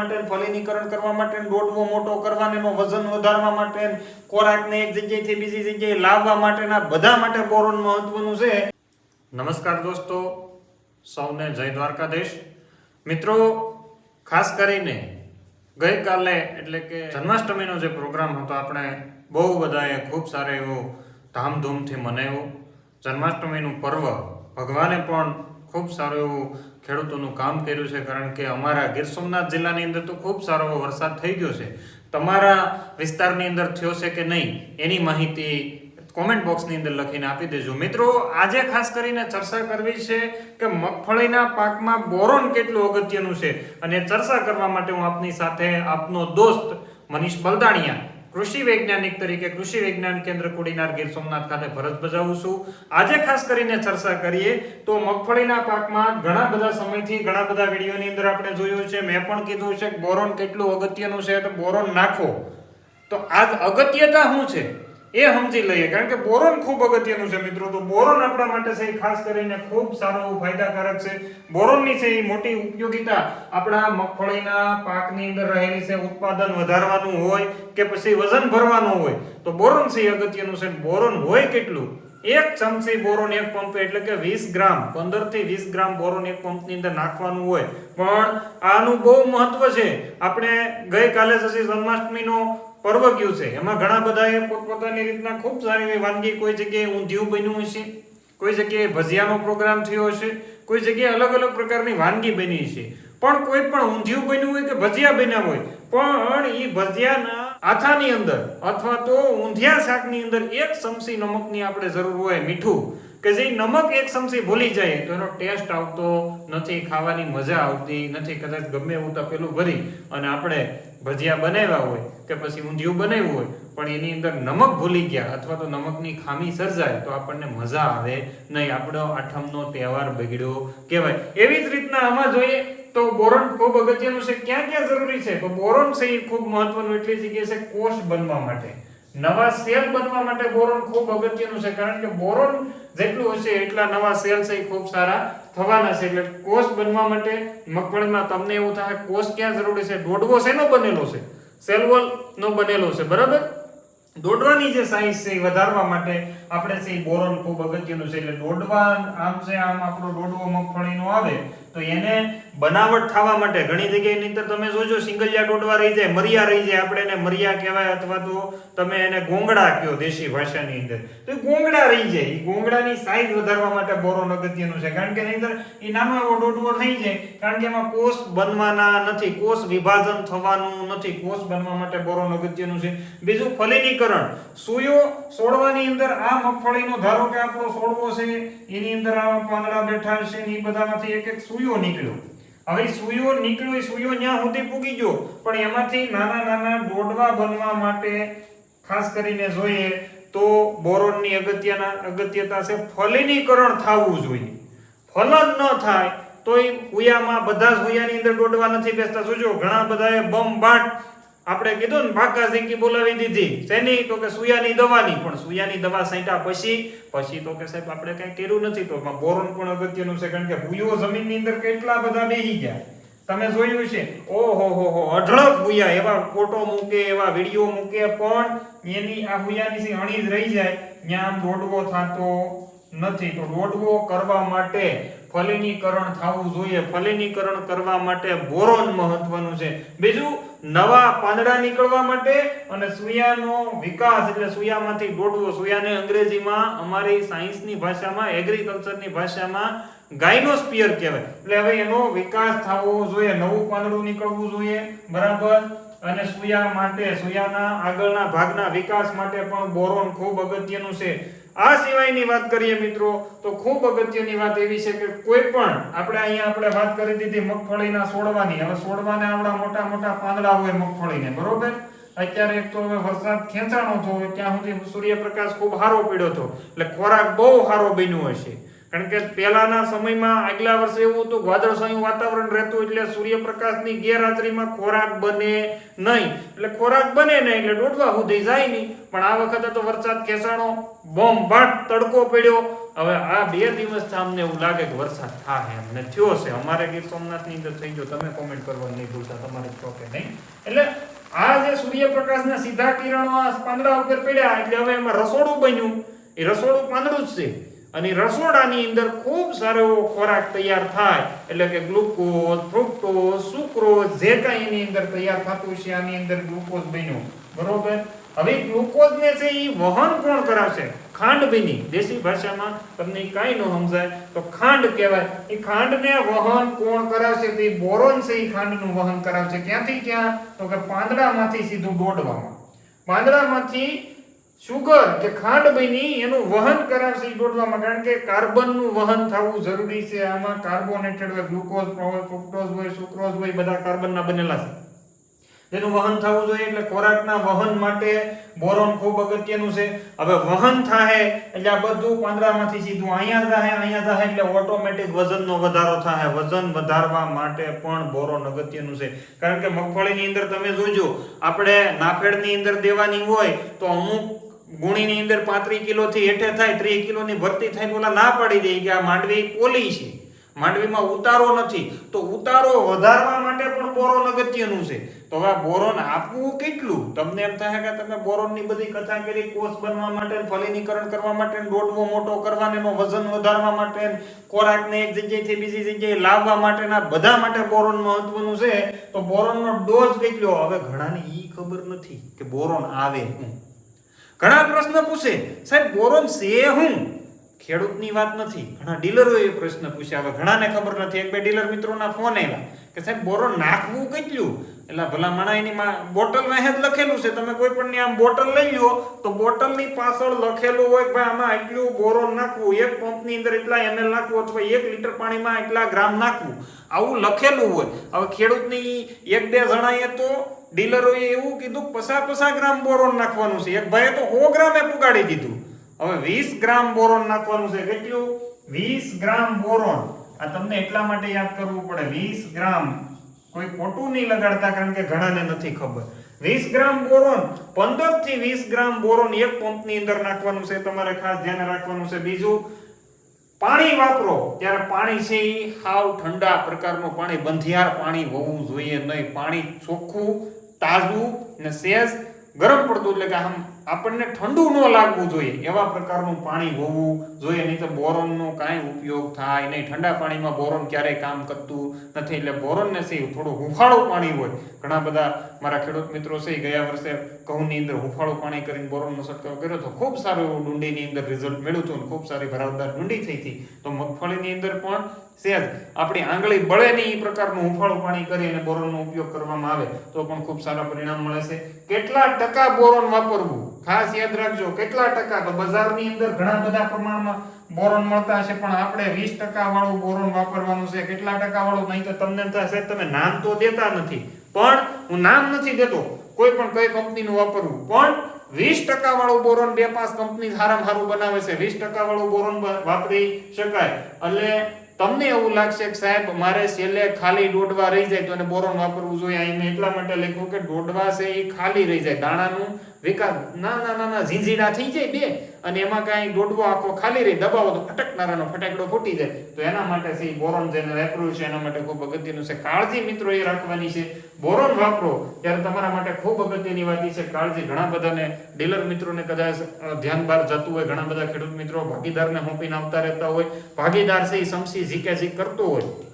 માટે ફલિનીકરણ કરવા માટે દોડવો મોટો કરવા એનો વજન વધારવા માટે ખોરાકને એક જગ્યાએથી બીજી જગ્યાએ લાવવા માટેના બધા માટે બોરોન મહત્વનું છે. નમસ્કાર દોસ્તો, સૌને જય દ્વારકાધીશ. મિત્રો, ખાસ કરીને ગઈકાલે એટલે કે જન્માષ્ટમીનો જે પ્રોગ્રામ હતો, આપણે બહુ બધાએ ખૂબ સારો એવો ધામધૂમથી મનાવ્યો. જન્માષ્ટમીનું પર્વ ભગવાને પણ ખૂબ સારું એવું ખેડૂતોનું કામ કર્યું છે, કારણ કે અમારા ગીર સોમનાથ જિલ્લાની અંદર તો ખૂબ સારો એવો વરસાદ થઈ ગયો છે. તમારા વિસ્તારની અંદર થયો છે કે નહીં, એની માહિતી કોમેન્ટ બોક્સની અંદર લખીને આપી દેજો. મિત્રો, આજે ખાસ કરીને ચર્ચા કરવી છે કે મગફળીના પાકમાં બોરોન કેટલું અગત્યનું છે? અને ચર્ચા કરવા માટે હું આપની સાથે આપનો દોસ્ત મનીષ બલદાણિયા કૃષિ વૈજ્ઞાનિક તરીકે કૃષિ વિજ્ઞાન કેન્દ્ર કોડીનાર ગીર સોમનાથ ખાતે ફરજ બજાવું છું. આજે ખાસ કરીને ચર્ચા કરીએ તો મગફળીના પાકમાં ઘણા બધા સમયથી ઘણા બધા વિડીયોની અંદર આપણે જોયું છે. મેં પણ કીધું છે કે બોરોન કેટલું અગત્યનું છે તો બોરોન નાખો. તો આજ અગત્યતા શું છે? એ સમજી લઈએ. કારણ કે બોરોન ખૂબ અગત્યનું છે મિત્રો. તો બોરોન આપણા માટે છે ખાસ કરીને ખૂબ સારો ફાયદાકારક છે. બોરોનની છે એ મોટી ઉપયોગિતા આપણા મગફળીના પાકની અંદર રહેલી છે, ઉત્પાદન વધારવાનું હોય કે પછી વજન ભરવાનું હોય. તો બોરોન છે એ અગત્યનું છે. બોરોન હોય કેટલું? એક ચમચી બોરોન એક પંપ, એટલે કે વીસ ગ્રામ 15 થી વીસ ગ્રામ બોરોન એક પંપની અંદર નાખવાનું હોય. પણ આનું બહુ મહત્વ છે. આપણે ગઈકાલે જ હજી જન્માષ્ટમીનો પર્વ ગયું છે? એમાં ઘણા બધાએ પોતપોતાની રીતના ખૂબ સારી એવી વાનગી, કોઈ જગ્યાએ ઊંધિયું બન્યું હશે, કોઈ જગ્યાએ ભજીયાનો પ્રોગ્રામ થયો હશે, કોઈ જગ્યાએ અલગ અલગ પ્રકારની વાનગી બની છે પણ કોઈ પણ ઊંધિયું બન્યું હોય કે ભજીયા બન્યા હોય, પણ એ ભજીયાના આથાની અંદર અથવા તો ઊંધિયા શાકની અંદર એક ચમચી નમકની આપણે જરૂર હોય મીઠું કે જે નમક એક ચમચી ભૂલી જાય, તો એનો ટેસ્ટ આવતો નથી, ખાવાની મજા આવતી નથી, કદાચ ગમે એવું તપેલું ભરી અને આપણે ભજીયા બનાવ્યા હોય કે પછી ઊંધિયું બનાવ્યું હોય, પણ એની અંદર નમક ભૂલી ગયા અથવા તો નમકની ખામી સર્જાય, તો આપણને મજા આવે નહીં. આપણો આઠમનો તહેવાર બગડ્યો કહેવાય. એવી જ રીતના આમાં જોઈએ તો બોરોન ખૂબ અગત્યનું છે. ક્યાં ક્યાં જરૂરી છે? તો બોરોન છે એ ખૂબ મહત્વનું, એટલી જગ્યાએ છે કોષ બનવા માટે. નવા સેલ બનવા માટે બોરોન ખૂબ અગત્યનું છે, કારણ કે બોરોન જેટલું હશે એટલા નવા સેલ છે એ ખૂબ સારા થવાના છે. એટલે કોષ બનવા માટે મગફળીમાં તમને એવું થાય, કોષ ક્યાં જરૂરી છે? દોડવો શેનો બનેલો છે? સેલવોલ નો બનેલો છે, બરાબર? દોડવાની જે સાઇઝ છે એ વધારવા માટે આપણે છે બોરોન ખૂબ અગત્યનું છે. એટલે દોડવા આમ છે આમ આપણો દોડવો મગફળીનો આવે તો એને બનાવટ થવા માટે ઘણી જગ્યાએ અંદર તમે જોજો, સિંગલિયા દોડવા રહી જાય, મરિયા રહી જાય. આપણે એને મરિયા કહેવાય અથવા તો તમે એને ગોંગડા કહો દેશી ભાષાની અંદર. તો ગોંગડા રહી જાય. એ ગોંગડાની સાઈઝ વધારવા માટે બોરોન અગત્યનું છે. કારણ કે નહીંતર એ નાનો એવો દોડવો થઈ જાય. કારણ કે એમાં કોષ બનવાના નથી. કોષ વિભાજન થવાનું નથી. કોષ બનવા માટે બોરોન અગત્યનું છે. બીજું ફલિનીકરણ. સૂયો સોડવાની અંદર આ મગફળીનો ધારો કે આપણો સોડવો છે. એની અંદર આ પાંદડા બેઠા છે એ બધામાંથી એક એક સૂયો નીકળ્યો. હવે સુયો નીકળ્યો એ સુયો ત્યાં સુધી પૂગી ગયો. પણ એમાંથી નાના નાના દોડવા બનવા માટે ખાસ કરીને જોઈએ તો બોરોનની અગત્યના, અગત્યતા છે ફલિનીકરણ થવું જોઈએ. ફલન ન થાય તો એ હુયામાં બધા જ અંદર દોડવા નથી બેસતા. જોજો, ઘણા બધાએ બમ બાટ આપણે કીધું ને ભાકા ઝીંકી બોલાવી દીધી. શેની? તો કે સુયાની દવાની. પણ સુયાની દવા છાંટ્યા પછી પછી તો કે સાહેબ આપણે કઈ કર્યું નથી. તો બોરોન પણ અગત્યનું છે, કારણ કે ભૂયો જમીનની અંદર કેટલા બધા બેહી ગયા. તમે જોયું છે? ઓહો, હો હો, અઢળક ભૂયા. એવા ફોટો મૂકે, એવા વીડિયો મૂકે, પણ એની આ ભૂયાની સી અણી જ રહી જાય. ત્યાં દોડવો થતો નથી. તો દોડવો કરવા માટે ફલિનીકરણ થવું જોઈએ. ફલિનીકરણ કરવા માટે બોરોન મહત્વનું છે. બીજું, નવા પાંદડા નીકળવા માટે અને સૂયાનો વિકાસ, એટલે સૂયામાંથી દોડવો સૂયાને અંગ્રેજીમાં અમારી સાયન્સની ભાષામાં, એગ્રીકલ્ચરની ભાષામાં ગાયનોસ્પિયર કહેવાય. એટલે હવે એનો વિકાસ થવો જોઈએ. નવું પાંદડું નીકળવું જોઈએ. બરાબર? અને સૂયા માટે, સૂયાના આગળના ભાગના વિકાસ માટે પણ બોરોન ખૂબ અગત્યનું છે. આ સિવાયની વાત કરીએ મિત્રો, તો ખૂબ અગત્યની વાત એવી છે કે કોઈ પણ, આપણે અહીંયા આપણે વાત કરી દીધી મગફળીના છોડવાની હવે છોડવાને આવડા મોટા મોટા પાંદડા હોય મગફળીને, બરોબર? અત્યારે એક તો હવે વરસાદ ખેંચાણો થયો ત્યાં સુધી સૂર્યપ્રકાશ ખૂબ સારો પીડ્યો હતો. એટલે ખોરાક બહુ સારો બન્યો હશે. કારણ કે પહેલાના સમયમાં આગલા વર્ષે એવું હતું વાદળછાયું વાતાવરણ રહેતું એટલે સૂર્યપ્રકાશની ગેરહાજરીમાં ખોરાક બને નહીં. એટલે ખોરાક બને નહીં એટલે દોડવા સુધી જાય નહીં. પણ આ વખતે તો વરસાદ ખેસાણો બોમ્બ બાટ તડકો પડ્યો. હવે આ બે દિવસ અમને એવું લાગે કે વરસાદ થાય એમ ને થયો છે. અમારે ગીર સોમનાથની અંદર થઈ ગયો. તમે કોમેન્ટ કરવા નહીં ભૂલતા. તમારે છો કે નહીં. એટલે આ જે સૂર્યપ્રકાશના સીધા કિરણો આ પાંદડા ઉપર પડ્યા એટલે હવે એમાં રસોડું બન્યું. એ રસોડું પાંદડું જ છે. અને રસોડાની અંદર ખૂબ સારો એવો ખોરાક તૈયાર થાય, એટલે કે ગ્લુકોઝ, ફ્રુક્ટોઝ, સુક્રોઝ, જે કાંઈ એની અંદર તૈયાર થતું છે આની અંદર ગ્લુકોઝ બન્યું. બરોબર? હવે ગ્લુકોઝ ને છે એ વહન કોણ કરાવશે? ખાંડ બની. દેશી ભાષામાં તમને કાંઈ ન સમજાય, તો ખાંડ કહેવાય. એ ખાંડને વહન કોણ કરાવશે? તો એ બોરોન છે એ ખાંડનું વહન કરાવશે. ક્યાંથી ક્યાં? તો કે પાંદડામાંથી સીધું દોડવામાં. પાંદડામાંથી શુગર કે ખાંડ બની, એનું વહન કરાવશે ઈ દોડવામાં કારણ કે કાર્બનનું વહન થવું જરૂરી છે. આમાં કાર્બોનેટેડ હોય, ગ્લુકોઝ હોય, ફ્રુક્ટોઝ હોય, સુક્રોઝ હોય બધા કાર્બનના બનેલા છે. તેનું વહન થવું જોઈએ એટલે ખોરાકના વહન માટે બોરોન ખૂબ અગત્યનું છે. હવે વહન થાય એટલે આ બધું પાંદડામાંથી સીધું અહીંયા થાય અહીંયા થાય એટલે ઓટોમેટિક વજનનો વધારો થાય વજન વધારવા માટે પણ બોરોન અગત્યનું છે. કારણ કે મગફળીની અંદર તમે જોજો, આપણે નાફેડની અંદર દેવાની હોય તો અમુક ગુણીની અંદર પાંત્રીસ કિલોથી હેઠે થાય, ત્રીસ કિલોની ભરતી થાય ઓલા ના પાડી દે કે આ માંડવી પોલી છે. માંડવીમાં ઉતારો નથી. તો ઉતારો વધારવા માટે પણ બોરોન અગત્યનું છે. તો હવે બોરોન આપવું કેટલું? તમને એમ થાય કે તમે બોરોનની બધી કથા કરી કોષ બનવા માટે ફલિનીકરણ કરવા માટે, દોડવો મોટો કરવા એનો વજન વધારવા માટે, ખોરાકને એક જગ્યાએથી બીજી જગ્યાએ લાવવા માટેના બધા માટે બોરોન મહત્વનું છે. તો બોરોનનો ડોઝ કેટલો? હવે ઘણાને ઈ ખબર નથી કે બોરોન આવે હું. ઘણા પ્રશ્ન પૂછે. સાહેબ બોરોન છે હું? ખેડૂતની વાત નથી. ઘણા ડીલરોએ પ્રશ્ન પૂછ્યા. હવે ઘણાને ખબર નથી. એક બે ડીલર મિત્રોના ફોન આવ્યા કે સાહેબ બોરોન નાખવું કેટલું? એટલે ભલા માણા એની બોટલમાં જ લખેલું છે. તમે કોઈ પણ આમ બોટલ લઈ લો તો બોટલની પાછળ લખેલું હોય ભાઈ, આમાં એટલું બોરોન નાખવું. એક પંપની અંદર એટલા એમએલ નાખવું અથવા એક લીટર પાણીમાં એટલા ગ્રામ નાખવું. આવું લખેલું હોય. હવે ખેડૂતની એક બે જણાએ તો ડીલરોએ એવું કીધું પસા પસા ગ્રામ બોરોન નાખવાનું છે. એક ભાઈએ તો સો ગ્રામે પુગાડી દીધું. હવે વીસ ગ્રામ બોરોન નાખવાનું છે. કેટલું? વીસ ગ્રામ બોરોન. આ તમને એટલા માટે યાદ કરવું પડે. વીસ ગ્રામ. કોઈ ખોટું નહીં લગાડતા, કારણ કે ઘણાને નથી ખબર. વીસ ગ્રામ બોરોન. પંદરથી વીસ ગ્રામ બોરોન એક પંપની અંદર નાખવાનું છે. તમારે ખાસ ધ્યાન રાખવાનું છે. બીજું પાણી વાપરો, ત્યારે પાણી છે એ હાવ ઠંડા પ્રકારનું પાણી, બંધિયાર પાણી હોવું જોઈએ નહીં. પાણી ચોખ્ખું, તાજું ને સેજ ગરમ પડતું, એટલે કે આમ આપણને ઠંડુ ન લાગવું જોઈએ. એવા પ્રકારનું પાણી હોવું જોઈએ. નહીં તો બોરોનનો કાંઈ ઉપયોગ થાય નહીં. ઠંડા પાણીમાં બોરોન ક્યારેય કામ કરતું નથી. એટલે બોરોનને છે થોડું હુંફાળું પાણી હોય. ઘણા બધા મારા ખેડૂત મિત્રો છે ગયા વર્ષે ઘઉંની અંદર હુંફાળું પાણી કરીને બોરોનનો છંટકાવ કર્યો તો ખૂબ સારું એવું ડુંડીની અંદર રિઝલ્ટ મેળવ્યું હતું ખૂબ સારી ભરાવદાર ડુંડી થઈ હતી. તો મગફળીની અંદર પણ સેજ આપણી આંગળી બળે નહીં એ પ્રકારનું હુંફાળું પાણી કરી અને બોરોનનો ઉપયોગ કરવામાં આવે તો પણ ખૂબ સારા પરિણામ મળે છે. કેટલા ટકા બોરોન વાપરવું? ખાસ યાદ રાખજો, કેટલા ટકા તો બજારની અંદર ઘણા બધા પ્રમાણમાં બોરોન મળતા છે પણ આપણે વીસ ટકા વાળું બોરોન વાપરવાનું છે, કેટલા ટકા વાળું નહીં તો તમને થશે તમે નામ તો દેતા નથી. પણ હું નામ નથી દેતો, કોઈ પણ કઈ કંપનીનું વાપરવું પણ વીસ ટકા વાળું બોરોન બે પાંચ કંપની સારામાં સારું બનાવે છે, વીસ ટકા વાળું બોરોન વાપરી શકાય. એટલે તમને એવું લાગશે કે સાહેબ, મારે છેલ્લે ખાલી ડોડવા રહી જાય તો એને બોરોન વાપરવું જોઈએ. અહીં મેં એટલા માટે લખ્યું કે ડોડવા છે એ ખાલી રહી જાય. દાણાનું વિકાસ. ના ના ઝીંઝીડા થઈ જાય બે. અને એમાં કાંઈ દોડવો આખો ખાલી રહી, દબાવો તો ફટકનારાનો ફટાકડો ફૂટી જાય. તો એના માટે છે બોરોન જેને વાપર્યું છે, એના માટે ખૂબ અગત્યનું છે. કાળજી મિત્રો એ રાખવાની છે. બોરોન વાપરો ત્યારે તમારા માટે ખૂબ અગત્યની વાત છે. કાળજી ઘણા બધાને, ડીલર મિત્રોને કદાચ ધ્યાન બહાર જતું હોય, ઘણા બધા ખેડૂત મિત્રો ભાગીદારને હોંપીને આવતા રહેતા હોય. ભાગીદાર છે એ સમસી ઝીકે ઝીક કરતો હોય.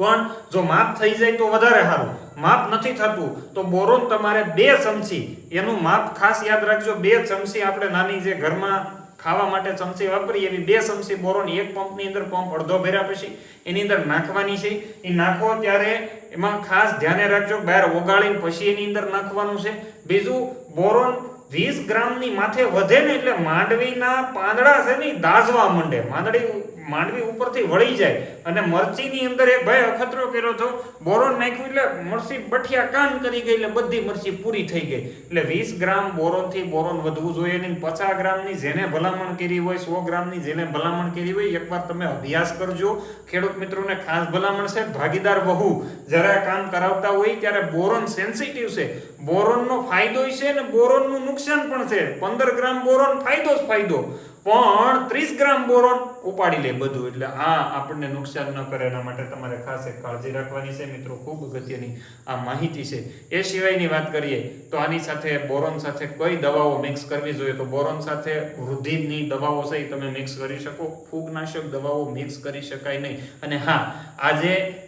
પણ જો માપ થઈ જાય તો વધારે સારું. માપ નથી થતું તો બોરોન તમારે બે ચમચી, એનું માપ ખાસ યાદ રાખજો, બે ચમચી આપણે નાની જે ઘરમાં ખાવા માટે ચમચી વાપરીએ, એવી બે ચમચી બોરોન એક પંપની અંદર પંપ અડધો ભર્યા પછી એની અંદર નાખવાની છે. એ નાખો ત્યારે એમાં ખાસ ધ્યાને રાખજો, બહાર ઓગાળીને પછી એની અંદર નાખવાનું છે. બીજું, બોરોન વીસ ગ્રામની માથે વધે ને એટલે માંડવીના પાંદડા છે ને દાઝવા માંડે. માંડવી માંડવી ઉપરથી વળી જાય. અને મરચીની અંદર એક ભાઈ અખતરો કર્યો હતો. બોરોન નાખ્યું એટલે મરચી બઠિયા કાન કરી ગઈ એટલે બધી મરચી પૂરી થઈ ગઈ. એટલે વીસ ગ્રામ બોરોનથી બોરોન વધવું જોઈએ નહીં. પચાસ ગ્રામની જેને ભલામણ કરી હોય, સો ગ્રામની જેને ભલામણ કરી હોય, એકવાર તમે અભ્યાસ કરજો. ખેડૂત મિત્રોને ખાસ ભલામણ છે, ભાગીદાર વહુ. જ્યારે કામ કરાવતા હોય ત્યારે બોરોન સેન્સિટિવ છે. બોરોનનો ફાયદો છે ને બોરોનનું નુકસાન પણ છે. પંદર ગ્રામ બોરોન ફાયદો જ ફાયદો. પણ ત્રીસ ગ્રામ બોરોન ઉપાડી લે બધું. એટલે આ આપણને નુકસાન ન કરે, એના માટે તમારે ખાસ કાળજી રાખવાની છે મિત્રો. ખૂબ અગત્યની આ માહિતી છે. એ સિવાયની વાત કરીએ તો આની સાથે બોરોન સાથે કઈ દવાઓ મિક્સ કરવી જોઈએ? તો બોરોન સાથે વૃદ્ધિની દવાઓ છે તમે મિક્સ કરી શકો. ફૂગનાશક દવાઓ મિક્સ કરી શકાય નહીં. અને હા, આજે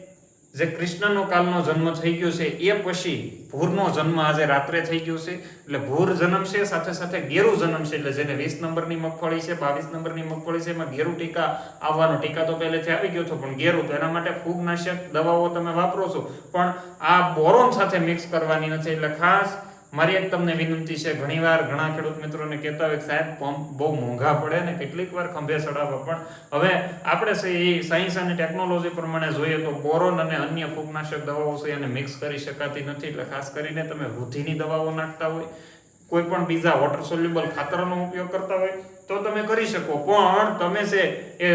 જે કૃષ્ણનો કાલનો જન્મ થઈ ગયો છે, એ પછી ભૂરનો જન્મ આજે રાત્રે થઈ ગયો છે. એટલે ભૂર જન્મ છે, સાથે સાથે ગેરુ જન્મ છે, એટલે જેને વીસ નંબરની મગફળી છે, બાવીસ નંબરની મગફળી છે, એમાં ગેરુ ટીકા આવવાનો ટીકા તો પહેલેથી આવી ગયો હતો, પણ ગેરુ તો એના માટે ફૂગનાશક દવાઓ તમે વાપરો છો. પણ આ બોરોન સાથે મિક્સ કરવાની નથી, એટલે ખાસ મારી એક તમને વિનંતી છે, ઘણીવાર ઘણા ખેડૂત મિત્રોને કહેતા હોય સાહેબ પંપ બહુ મોંઘા પડે ને કેટલીક વાર ખંભે ચડાવવા પણ હવે આપણે એ સાયન્સ અને ટેકનોલોજી પ્રમાણે જોઈએ તો બોરોન અને અન્ય ફૂગનાશક દવાઓ છે એને મિક્સ કરી શકાતી નથી. એટલે ખાસ કરીને તમે વૃદ્ધિની દવાઓ નાખતા હોય, કોઈ પણ બીજા વોટર સોલ્યુબલ ખાતરનો ઉપયોગ કરતા હોય, તો તમે કરી શકો. પણ તમે છે એ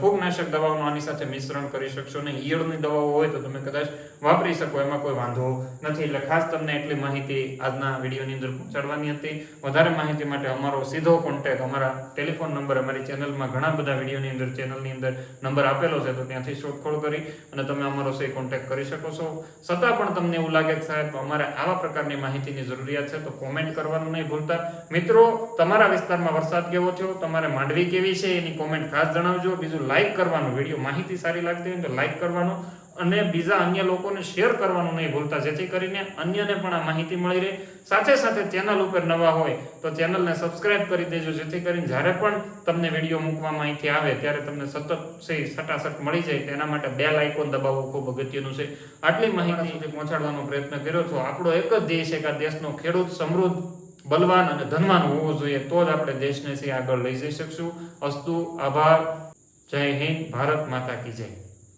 ફૂગનાશક દવાઓનું આની સાથે મિશ્રણ કરી શકશો નહીં ઈયળની દવાઓ હોય તો તમે કદાચ વાપરી શકો, એમાં કોઈ વાંધો નથી. એટલે ખાસ તમને એટલી માહિતી આજના વિડીયોની અંદર પહોંચાડવાની હતી. વધારે માહિતી માટે અમારો સીધો કોન્ટેક્ટ અમારા ટેલિફોન નંબર અમારી ચેનલમાં ઘણા બધા વિડીયોની અંદર ચેનલની અંદર નંબર આપેલો છે, તો ત્યાંથી શોધખોળ કરી અને તમે અમારો સે કોન્ટેક કરી શકો છો. છતાં પણ તમને એવું લાગે કે સાહેબ અમારે આવા પ્રકારની માહિતીની જરૂરિયાત છે, તો કોમેન્ટ કરવાનું નહીં ભૂલતા. મિત્રો, તમારા વિસ્તારમાં વરસાદ કેવો થયો? તમારે માંડવી કેવી છે? એની કોમેન્ટ ખાસ જણાવજો, બીજું લાઈક કરવાનું વીડિયો માહિતી સારી લાગતી હોય તો લાઈક કરવાનું અને બીજા અન્ય લોકોને શેર કરવાનું નહીં ભૂલતા, જેથી કરીને અન્યને પણ આ માહિતી મળી રહે. સાથે સાથે ચેનલ ઉપર નવા હોય તો ચેનલને સબસ્ક્રાઇબ કરી દેજો, જેથી કરીને જ્યારે પણ તમને વીડિયો મૂકવામાં અહીંથી આવે, ત્યારે તમને સતત સહી સટાસટ મળી જાય. તેના માટે બેલ આઇકોન દબાવવું ખૂબ અગત્યનું છે. આટલી માહિતી પહોંચાડવાનો પ્રયત્ન કર્યો છો આપણો એક જ ધ્યેય છે કે દેશનો ખેડૂત સમૃદ્ધ બલવાન અને ધનવાન હોવો જોઈએ, તો જ આપણે દેશને આગળ લઈ જઈ શકશું. અસ્તુ, આભાર. જય હિન્દ, ભારત માતા કી જય.